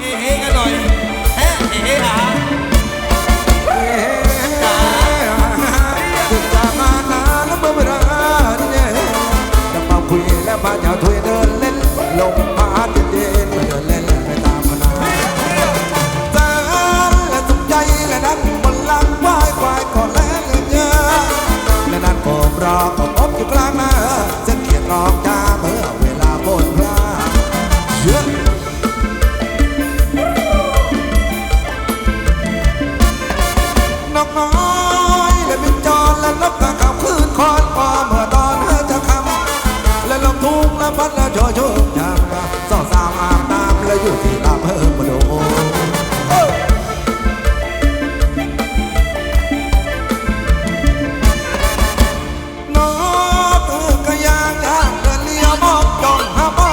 เฮ้เฮกันหน่อยเฮ้เฮ้เฮ้หาถึงจะมานาแล้วเมื่อเลาเนี่ยจะมคุยและมาจะถวยเดินเล่นลมพัดเย็นมาเดินเล่นไปตามพนาจาและสุขใจและนั่งบนหลังควายควายก่อแล้วเงและนั่นก็รอก็ กน้อยและบินจรและนกกระขับคืนคอนพอเมื่อตอนเธอจะคำและลมทุ่งและพัดและโชยชุ่มฉ่ำสาวสาวอาบน้ำและอยู่ที่ตาเพิ่มมาดูนกเออกระยางยางเดินเลี้ยวมองจ้องหาป้า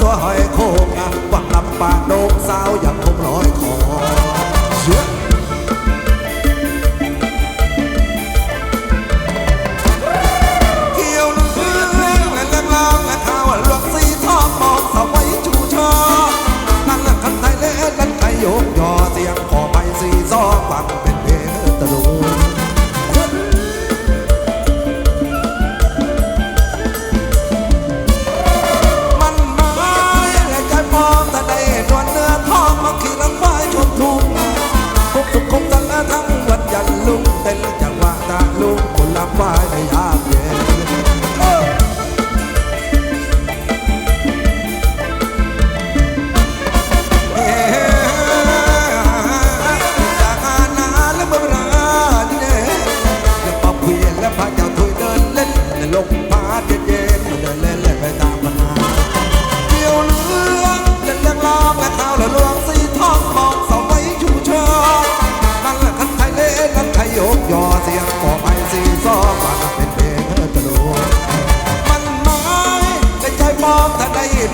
ตัวหอยโคงหวังลำปากโดงสาวยังคงลอย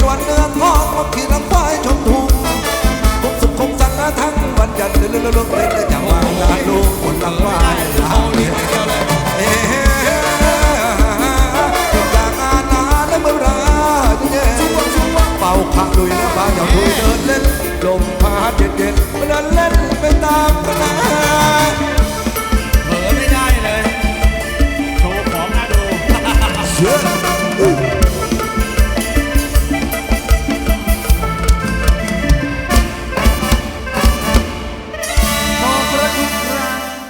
ต่ได้นวลเนื้อทองมาขี่ลำควายชมทุ่งคงสุขคงสันละทั้งวันยันเลื่อนเลื่อนเลื่อนเล่นจังหวะตาลูกคนลังวายลาเอาลิ้นเดียเลยเอ๊จากอาณาและเมื่อราเนี่ยเป่าขาลุยและพาเจ้าทุยเดินเล่นลมพาเย็นเย็นเดินเล่นไปตามคณะเผลอไม่ได้เลย โชว์ของน่าดูเชื่อ